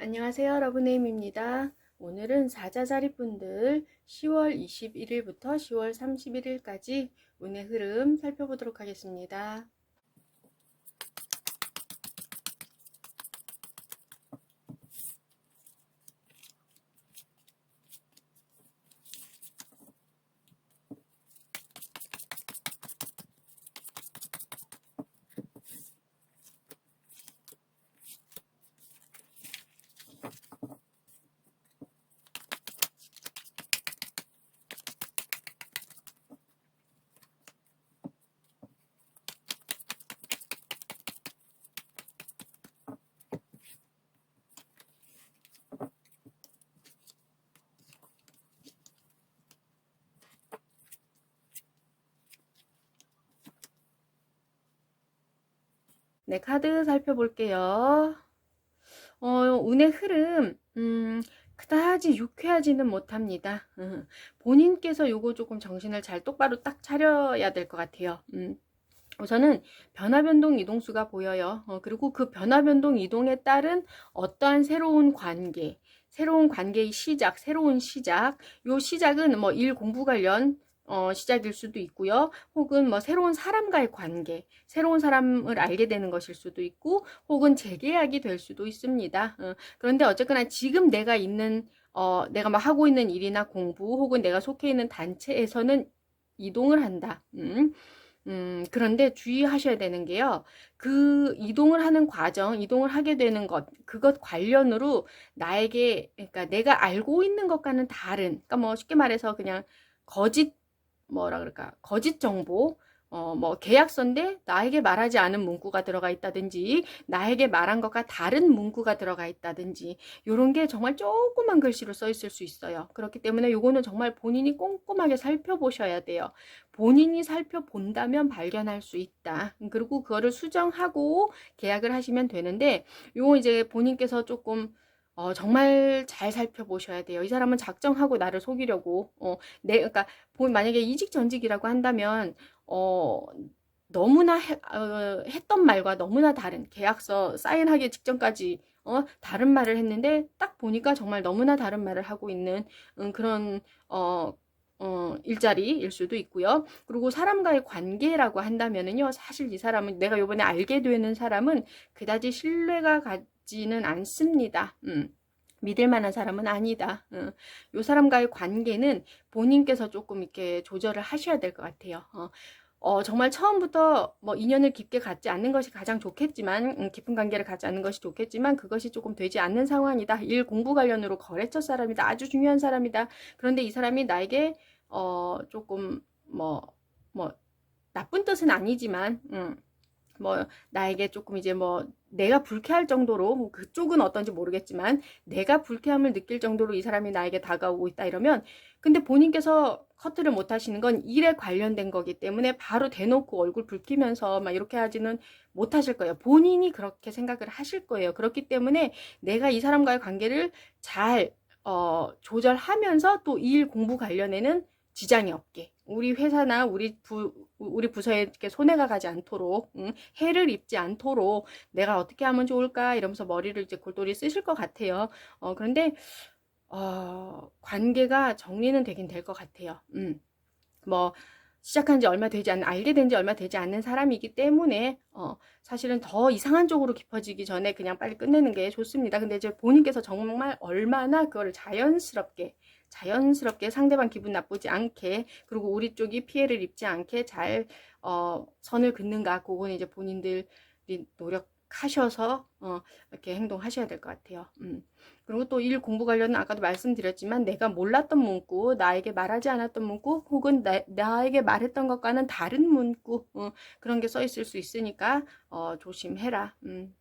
안녕하세요 여러분의임입니다. 오늘은 사자자리분들 10월 21일부터 10월 31일까지 운의 흐름 살펴보도록 하겠습니다. 네, 카드 살펴볼게요. 어, 운의 흐름, 음, 그다지 유쾌하지는 못합니다. 음, 본인께서 요거 조금 정신을 잘 똑바로 딱 차려야 될 것 같아요. 음, 우선은 변화 변동 이동수가 보여요. 어, 그리고 그 변화 변동 이동에 따른 어떠한 새로운 관계, 새로운 관계의 시작, 새로운 시작, 요 시작은 뭐 일 공부 관련 어, 시작일 수도 있고요. 혹은 뭐 새로운 사람과의 관계, 새로운 사람을 알게 되는 것일 수도 있고, 혹은 재계약이 될 수도 있습니다. 어, 그런데 어쨌거나 지금 내가 있는, 어, 내가 막 하고 있는 일이나 공부, 혹은 내가 속해 있는 단체에서는 이동을 한다. 음. 음, 그런데 주의하셔야 되는 게요. 그 이동을 하는 과정, 이동을 하게 되는 것, 그것 관련으로 나에게, 그러니까 내가 알고 있는 것과는 다른, 그러니까 뭐 쉽게 말해서 그냥 거짓 뭐라 그럴까 거짓 정보 어, 뭐, 계약서인데 나에게 말하지 않은 문구가 들어가 있다든지, 나에게 말한 것과 다른 문구가 들어가 있다든지, 요런 게 정말 조그만 글씨로 써 있을 수 있어요. 그렇기 때문에 요거는 정말 본인이 꼼꼼하게 살펴보셔야 돼요. 본인이 살펴본다면 발견할 수 있다. 그리고 그거를 수정하고 계약을 하시면 되는데, 요거 이제 본인께서 조금 어, 정말 잘 살펴보셔야 돼요. 이 사람은 작정하고 나를 속이려고, 어, 내, 그러니까, 만약에 이직 전직이라고 한다면, 어, 너무나 해, 어, 했던 말과 너무나 다른 계약서 사인하기 직전까지 어, 다른 말을 했는데 딱 보니까 정말 너무나 다른 말을 하고 있는 음, 그런 어, 어, 일자리일 수도 있고요. 그리고 사람과의 관계라고 한다면은요, 사실 이 사람은 내가 요번에 알게 되는 사람은 그다지 신뢰가 가 지는 않습니다. 음. 믿을 만한 사람은 아니다. 어. 요 사람과의 관계는 본인께서 조금 이렇게 조절을 하셔야 될 것 같아요. 어. 어, 정말 처음부터 뭐 인연을 깊게 갖지 않는 것이 가장 좋겠지만, 음, 깊은 관계를 갖지 않는 것이 좋겠지만, 그것이 조금 되지 않는 상황이다. 일 공부 관련으로 거래처 사람이다. 아주 중요한 사람이다. 그런데 이 사람이 나에게, 어, 조금, 뭐, 뭐, 나쁜 뜻은 아니지만, 음, 뭐 나에게 조금 이제 뭐 내가 불쾌할 정도로 뭐 그쪽은 어떤지 모르겠지만 내가 불쾌함을 느낄 정도로 이 사람이 나에게 다가오고 있다 이러면 근데 본인께서 커트를 못 하시는 건 일에 관련된 거기 때문에 바로 대놓고 얼굴 붉히면서 막 이렇게 하지는 못 하실 거예요. 본인이 그렇게 생각을 하실 거예요. 그렇기 때문에 내가 이 사람과의 관계를 잘 어, 조절하면서 또 일 공부 관련해는 지장이 없게 우리 회사나 우리 부 우리 부서에 이렇게 손해가 가지 않도록 응? 해를 입지 않도록 내가 어떻게 하면 좋을까 이러면서 머리를 이제 골똘히 쓰실 것 같아요. 어 그런데 어 관계가 정리는 되긴 될 것 같아요. 음. 뭐 시작한 지 얼마 되지 않는 알게 된 지 얼마 되지 않는 사람이기 때문에 어 사실은 더 이상한 쪽으로 깊어지기 전에 그냥 빨리 끝내는 게 좋습니다. 근데 이제 본인께서 정말 얼마나 그거를 자연스럽게 자연스럽게 상대방 기분 나쁘지 않게 그리고 우리 쪽이 피해를 입지 않게 잘 어, 선을 긋는가 그거는 이제 본인들이 노력하셔서 어, 이렇게 행동하셔야 될 것 같아요. 음. 그리고 또 일 공부 관련은 아까도 말씀드렸지만 내가 몰랐던 문구, 나에게 말하지 않았던 문구, 혹은 나, 나에게 말했던 것과는 다른 문구 어, 그런 게 써 있을 수 있으니까 어, 조심해라. 음.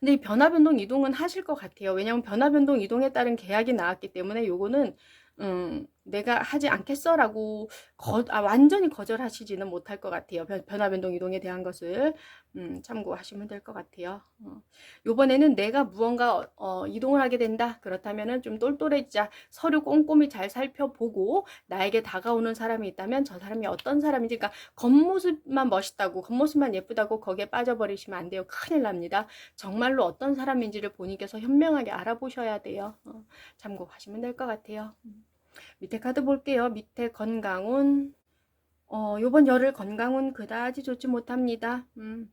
근데 이 변화변동 이동은 하실 것 같아요. 왜냐하면 변화변동 이동에 따른 계약이 나왔기 때문에 요거는 음, 내가 하지 않겠어라고 거, 아, 완전히 거절하시지는 못할 것 같아요. 변, 변화 변동 이동에 대한 것을 음, 참고하시면 될 것 같아요. 어. 요번에는 내가 무언가 어, 이동을 하게 된다. 그렇다면은 좀 똘똘해지자. 서류 꼼꼼히 잘 살펴보고 나에게 다가오는 사람이 있다면 저 사람이 어떤 사람인지 그러니까 겉모습만 멋있다고 겉모습만 예쁘다고 거기에 빠져버리시면 안 돼요. 큰일 납니다. 정말로 어떤 사람인지를 본인께서 현명하게 알아보셔야 돼요. 어, 참고하시면 될 것 같아요. 음. 밑에 카드 볼게요. 밑에 건강운. 어, 요번 열흘 건강운 그다지 좋지 못합니다. 음.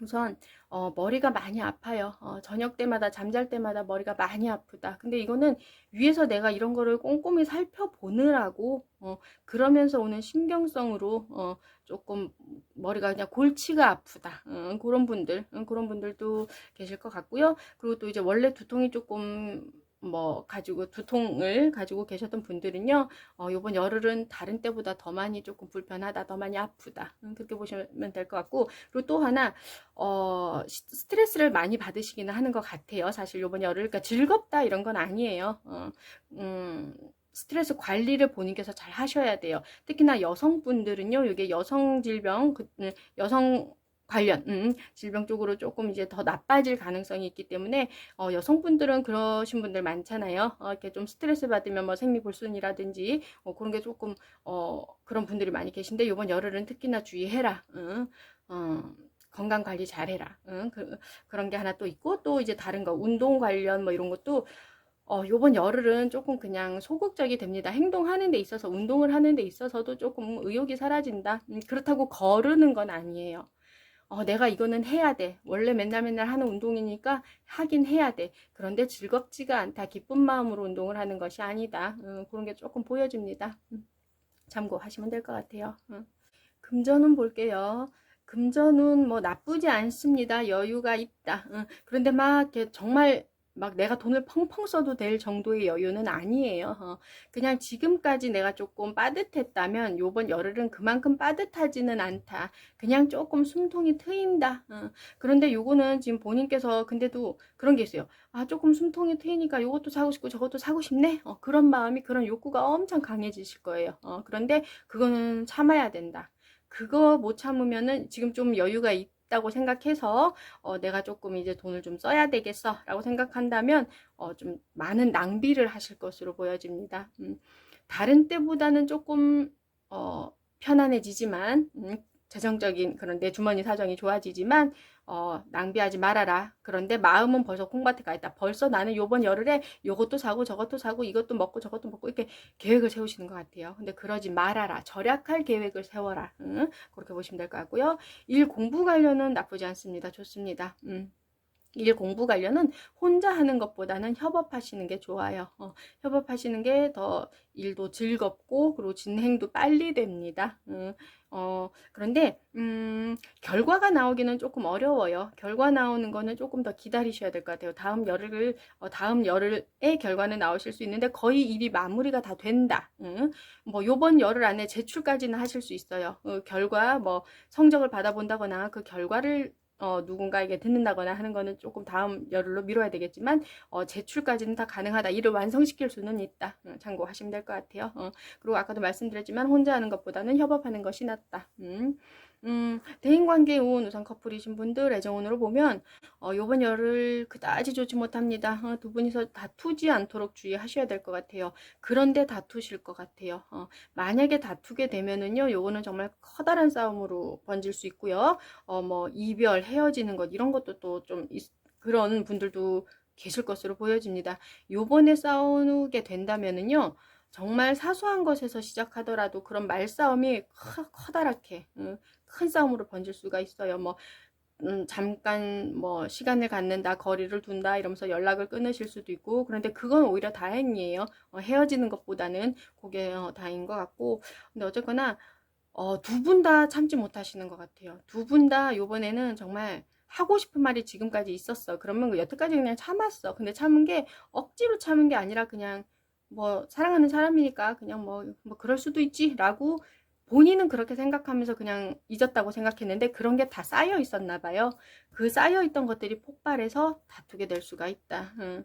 우선 어, 머리가 많이 아파요. 어, 저녁 때마다 잠잘 때마다 머리가 많이 아프다. 근데 이거는 위에서 내가 이런 거를 꼼꼼히 살펴보느라고 어, 그러면서 오는 신경성으로 어, 조금 머리가 그냥 골치가 아프다. 어, 그런 분들 어, 그런 분들도 계실 것 같고요. 그리고 또 이제 원래 두통이 조금 뭐 가지고 두통을 가지고 계셨던 분들은요 어, 요번 열흘은 다른 때보다 더 많이 조금 불편하다 더 많이 아프다. 음, 그렇게 보시면 될 것 같고 그리고 또 하나 어, 스트레스를 많이 받으시기는 하는 것 같아요. 사실 요번 열흘 그러니까 즐겁다 이런 건 아니에요. 어, 음, 스트레스 관리를 본인께서 잘 하셔야 돼요. 특히나 여성분들은요 이게 여성 질병 그, 음, 여성 관련 음, 질병 쪽으로 조금 이제 더 나빠질 가능성이 있기 때문에 어, 여성분들은 그러신 분들 많잖아요. 어, 이렇게 좀 스트레스 받으면 뭐 생리불순이라든지 어, 그런 게 조금 어, 그런 분들이 많이 계신데 이번 열흘은 특히나 주의해라. 응? 어, 건강 관리 잘해라. 응? 그, 그런 게 하나 또 있고 또 이제 다른 거 운동 관련 뭐 이런 것도 어, 요번 열흘은 조금 그냥 소극적이 됩니다. 행동하는 데 있어서, 운동을 하는 데 있어서도 조금 의욕이 사라진다. 음, 그렇다고 거르는 건 아니에요. 어, 내가 이거는 해야 돼. 원래 맨날 맨날 하는 운동이니까 하긴 해야 돼. 그런데 즐겁지가 않다. 기쁜 마음으로 운동을 하는 것이 아니다. 음, 그런 게 조금 보여집니다. 음, 참고하시면 될 것 같아요. 음. 금전은 볼게요. 금전은 뭐 나쁘지 않습니다. 여유가 있다. 음, 그런데 막 정말 막 내가 돈을 펑펑 써도 될 정도의 여유는 아니에요. 어. 그냥 지금까지 내가 조금 빠듯했다면 요번 열흘은 그만큼 빠듯하지는 않다. 그냥 조금 숨통이 트인다. 어. 그런데 요거는 지금 본인께서 근데도 그런 게 있어요. 아 조금 숨통이 트이니까 요것도 사고 싶고 저것도 사고 싶네. 어, 그런 마음이 그런 욕구가 엄청 강해지실 거예요. 어, 그런데 그거는 참아야 된다. 그거 못 참으면은 지금 좀 여유가 있 있다고 생각해서 어, 내가 조금 이제 돈을 좀 써야 되겠어 라고 생각한다면 어, 좀 많은 낭비를 하실 것으로 보여집니다. 음, 다른 때보다는 조금 어, 편안해지지만 음, 재정적인 그런 내 주머니 사정이 좋아지지만 어, 낭비하지 말아라. 그런데 마음은 벌써 콩밭에 가 있다. 벌써 나는 요번 열흘에 요것도 사고 저것도 사고 이것도 먹고 저것도 먹고 이렇게 계획을 세우시는 것 같아요. 근데 그러지 말아라. 절약할 계획을 세워라. 응? 그렇게 보시면 될 것 같고요. 일 공부 관련은 나쁘지 않습니다. 좋습니다. 음. 일 공부 관련은 혼자 하는 것보다는 협업하시는 게 좋아요. 어, 협업하시는 게 더 일도 즐겁고 그리고 진행도 빨리 됩니다. 음, 어, 그런데 음, 결과가 나오기는 조금 어려워요. 결과 나오는 거는 조금 더 기다리셔야 될 것 같아요. 다음 열흘을 어, 다음 열흘의 결과는 나오실 수 있는데 거의 일이 마무리가 다 된다. 음, 뭐 요번 열흘 안에 제출까지는 하실 수 있어요. 어, 결과 뭐 성적을 받아본다거나 그 결과를 어, 누군가에게 듣는다거나 하는 거는 조금 다음 열흘로 미뤄야 되겠지만 어, 제출까지는 다 가능하다. 이를 완성시킬 수는 있다. 어, 참고하시면 될 것 같아요. 어, 그리고 아까도 말씀드렸지만 혼자 하는 것보다는 협업하는 것이 낫다. 음. 음, 대인관계 운 우선 커플이신 분들 애정운으로 보면 어, 요번 열을 그다지 좋지 못합니다. 어, 두 분이서 다투지 않도록 주의하셔야 될 것 같아요. 그런데 다투실 것 같아요. 어, 만약에 다투게 되면은요, 요거는 정말 커다란 싸움으로 번질 수 있고요. 어, 뭐 이별, 헤어지는 것 이런 것도 또 좀 그런 분들도 계실 것으로 보여집니다. 요번에 싸우게 된다면은요. 정말 사소한 것에서 시작하더라도 그런 말싸움이 커, 커다랗게 응, 큰 싸움으로 번질 수가 있어요. 뭐 음, 잠깐 뭐 시간을 갖는다, 거리를 둔다 이러면서 연락을 끊으실 수도 있고 그런데 그건 오히려 다행이에요. 어, 헤어지는 것보다는 그게 어, 다행인 것 같고 근데 어쨌거나 어, 두 분 다 참지 못하시는 것 같아요. 두 분 다 요번에는 정말 하고 싶은 말이 지금까지 있었어. 그러면 그 여태까지 그냥 참았어. 근데 참은 게 억지로 참은 게 아니라 그냥 뭐 사랑하는 사람이니까 그냥 뭐, 뭐 그럴 수도 있지 라고 본인은 그렇게 생각하면서 그냥 잊었다고 생각했는데 그런 게 다 쌓여 있었나 봐요. 그 쌓여 있던 것들이 폭발해서 다투게 될 수가 있다. 음,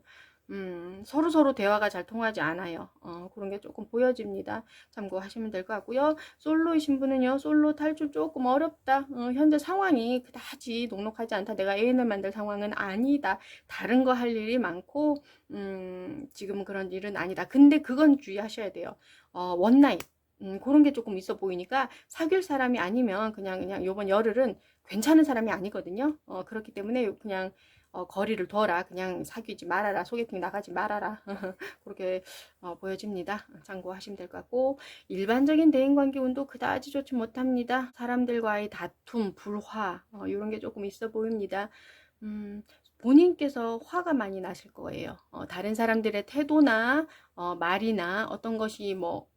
음, 서로 서로 대화가 잘 통하지 않아요. 어, 그런 게 조금 보여집니다. 참고하시면 될 것 같고요. 솔로이신 분은요, 솔로 탈출 조금 어렵다. 어, 현재 상황이 그다지 녹록하지 않다. 내가 애인을 만들 상황은 아니다. 다른 거 할 일이 많고, 음, 지금은 그런 일은 아니다. 근데 그건 주의하셔야 돼요. 어, 원나잇. 음, 그런 게 조금 있어 보이니까 사귈 사람이 아니면 그냥 그냥 요번 열흘은 괜찮은 사람이 아니거든요. 어, 그렇기 때문에 그냥 어, 거리를 둬라. 그냥 사귀지 말아라. 소개팅 나가지 말아라. 그렇게 어, 보여집니다. 참고하시면 될 것 같고 일반적인 대인관계 운도 그다지 좋지 못합니다. 사람들과의 다툼, 불화 어, 이런 게 조금 있어 보입니다. 음, 본인께서 화가 많이 나실 거예요. 어, 다른 사람들의 태도나 어, 말이나 어떤 것이 뭐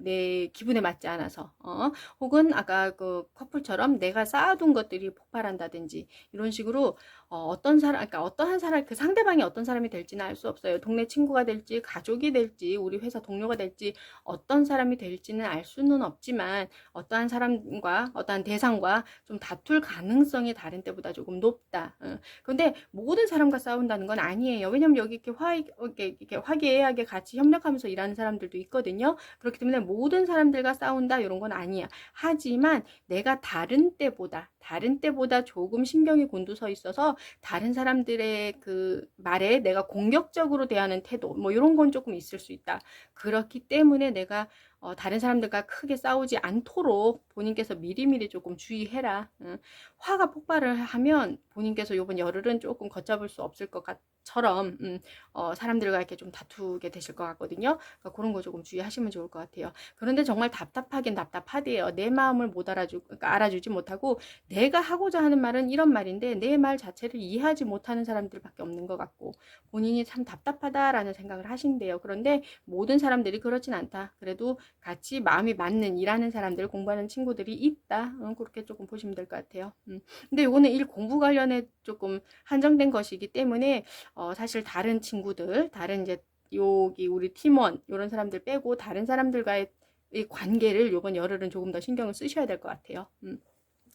내 기분에 맞지 않아서 어, 혹은 아까 그 커플처럼 내가 쌓아둔 것들이 폭발한다든지 이런 식으로 어, 떤 사람 그러니까 어떠한 사람 그 상대방이 어떤 사람이 될지는 알 수 없어요. 동네 친구가 될지 가족이 될지 우리 회사 동료가 될지 어떤 사람이 될지는 알 수는 없지만 어떠한 사람과 어떠한 대상과 좀 다툴 가능성이 다른 때보다 조금 높다. 어. 그런데 모든 사람과 싸운다는 건 아니에요. 왜냐면 여기 이렇게 화 이렇게, 이렇게 화기애애하게 같이 협력하면서 일하는 사람들도 있거든요 그렇기 때문에 모든 사람들과 싸운다 이런 건 아니야. 하지만 내가 다른 때보다 다른 때보다 조금 신경이 곤두서 있어서 다른 사람들의 그 말에 내가 공격적으로 대하는 태도 뭐 이런 건 조금 있을 수 있다. 그렇기 때문에 내가 어, 다른 사람들과 크게 싸우지 않도록 본인께서 미리미리 조금 주의해라. 응. 화가 폭발을 하면 본인께서 이번 열흘은 조금 걷잡을 수 없을 것 같 처럼 음, 어, 사람들과 이렇게 좀 다투게 되실 것 같거든요. 그러니까 그런 거 조금 주의하시면 좋을 것 같아요. 그런데 정말 답답하긴 답답하대요. 내 마음을 못 알아주, 그러니까 알아주지 못하고 내가 하고자 하는 말은 이런 말인데 내 말 자체를 이해하지 못하는 사람들밖에 없는 것 같고 본인이 참 답답하다라는 생각을 하신대요. 그런데 모든 사람들이 그렇진 않다. 그래도 같이 마음이 맞는 일하는 사람들 공부하는 친구들이 있다. 어, 그렇게 조금 보시면 될 것 같아요. 음. 근데 이거는 일 공부 관련해 조금 한정된 것이기 때문에 어, 사실 다른 친구들, 다른 이제 여기 우리 팀원 이런 사람들 빼고 다른 사람들과의 이 관계를 요번 열흘은 조금 더 신경을 쓰셔야 될 것 같아요. 음.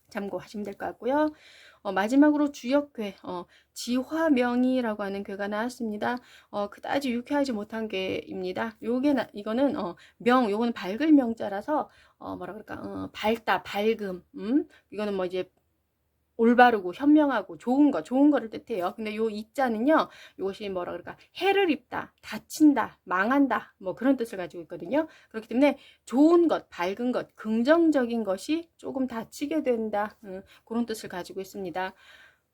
참고하시면 될 것 같고요. 어, 마지막으로 주역괴, 어, 지화명이라고 하는 괴가 나왔습니다. 어, 그다지 유쾌하지 못한 괴입니다. 요게, 나, 이거는, 어, 명, 요거는 밝을 명자라서, 어, 뭐라 그럴까, 어, 밝다, 밝음, 음, 이거는 뭐 이제, 올바르고 현명하고 좋은 거, 좋은 거를 뜻해요. 근데 요 이자는요, 이것이 뭐라 그럴까, 해를 입다, 다친다, 망한다, 뭐 그런 뜻을 가지고 있거든요. 그렇기 때문에 좋은 것, 밝은 것, 긍정적인 것이 조금 다치게 된다, 음, 그런 뜻을 가지고 있습니다.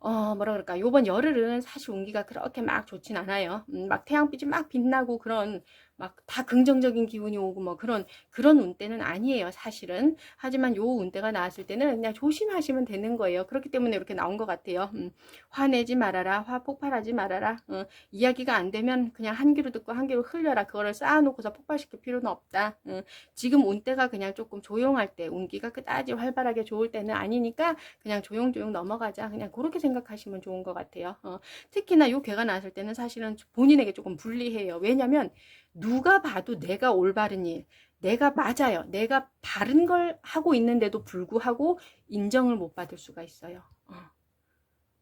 어, 뭐라 그럴까, 요번 열흘은 사실 운기가 그렇게 막 좋진 않아요. 음, 막 태양빛이 막 빛나고 그런 막 다 긍정적인 기운이 오고 뭐 그런 그런 운때는 아니에요 사실은. 하지만 요 운때가 나왔을 때는 그냥 조심하시면 되는 거예요. 그렇기 때문에 이렇게 나온 것 같아요. 음, 화내지 말아라 화 폭발하지 말아라. 어, 이야기가 안 되면 그냥 한 귀로 듣고 한 귀로 흘려라. 그거를 쌓아놓고서 폭발시킬 필요는 없다. 어, 지금 운때가 그냥 조금 조용할 때 운기가 그다지 활발하게 좋을 때는 아니니까 그냥 조용조용 넘어가자. 그냥 그렇게 생각하시면 좋은 것 같아요. 어, 특히나 요 괴가 나왔을 때는 사실은 본인에게 조금 불리해요. 왜냐면 누가 봐도 내가 올바른 일, 내가 맞아요. 내가 바른 걸 하고 있는데도 불구하고 인정을 못 받을 수가 있어요. 어.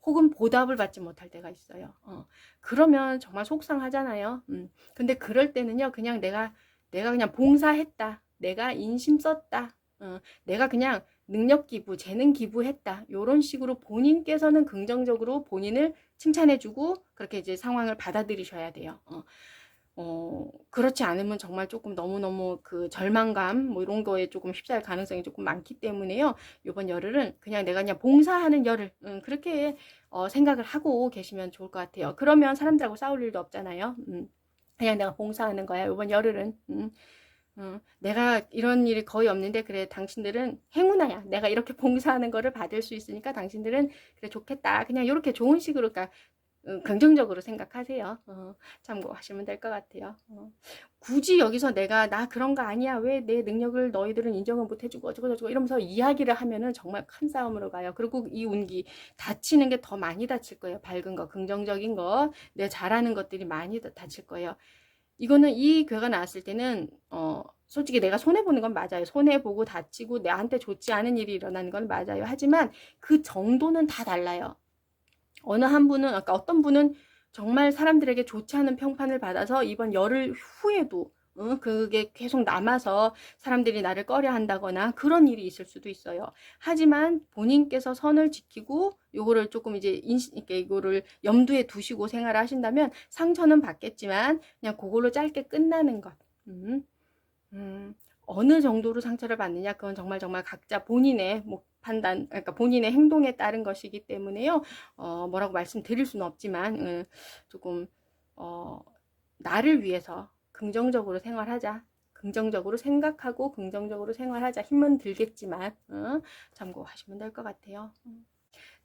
혹은 보답을 받지 못할 때가 있어요. 어. 그러면 정말 속상하잖아요. 음. 근데 그럴 때는요, 그냥 내가, 내가 그냥 봉사했다. 내가 인심 썼다. 어. 내가 그냥 능력 기부, 재능 기부했다. 이런 식으로 본인께서는 긍정적으로 본인을 칭찬해주고 그렇게 이제 상황을 받아들이셔야 돼요. 어. 어, 그렇지 않으면 정말 조금 너무너무 그 절망감 뭐 이런 거에 조금 휩싸일 가능성이 조금 많기 때문에요. 이번 열흘은 그냥 내가 그냥 봉사하는 열흘 음, 그렇게 어, 생각을 하고 계시면 좋을 것 같아요. 그러면 사람들하고 싸울 일도 없잖아요. 음, 그냥 내가 봉사하는 거야. 이번 열흘은 음, 음, 내가 이런 일이 거의 없는데 그래 당신들은 행운아야. 내가 이렇게 봉사하는 거를 받을 수 있으니까 당신들은 그래 좋겠다. 그냥 이렇게 좋은 식으로 그러니까 어, 긍정적으로 생각하세요. 어, 참고하시면 될 것 같아요. 어. 굳이 여기서 내가 나 그런 거 아니야. 왜 내 능력을 너희들은 인정을 못 해주고 어쩌고 저쩌고 이러면서 이야기를 하면은 정말 큰 싸움으로 가요. 그리고 이 운기 다치는 게 더 많이 다칠 거예요. 밝은 거, 긍정적인 거, 내 잘하는 것들이 많이 다칠 거예요. 이거는 이 괴가 나왔을 때는 어 솔직히 내가 손해 보는 건 맞아요. 손해 보고 다치고 내한테 좋지 않은 일이 일어나는 건 맞아요. 하지만 그 정도는 다 달라요. 어느 한 분은 아까 어떤 분은 정말 사람들에게 좋지 않은 평판을 받아서 이번 열흘 후에도 어, 그게 계속 남아서 사람들이 나를 꺼려 한다거나 그런 일이 있을 수도 있어요. 하지만 본인께서 선을 지키고 요거를 조금 이제 인식, 이거를 염두에 두시고 생활을 하신다면 상처는 받겠지만 그냥 그걸로 짧게 끝나는 것. 음, 음, 어느 정도로 상처를 받느냐 그건 정말 정말 각자 본인의 뭐 판단 그러니까 본인의 행동에 따른 것이기 때문에요 어 뭐라고 말씀드릴 수는 없지만 음, 조금 어 나를 위해서 긍정적으로 생활하자 긍정적으로 생각하고 긍정적으로 생활하자 힘은 들겠지만 어, 참고하시면 될 것 같아요 음.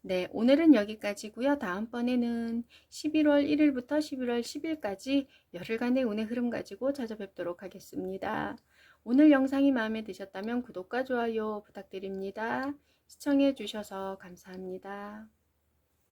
네, 오늘은 여기까지고요. 다음번에는 11월 1일부터 11월 10일까지 열흘간의 운의 흐름 가지고 찾아뵙도록 하겠습니다. 오늘 영상이 마음에 드셨다면 구독과 좋아요 부탁드립니다. 시청해 주셔서 감사합니다.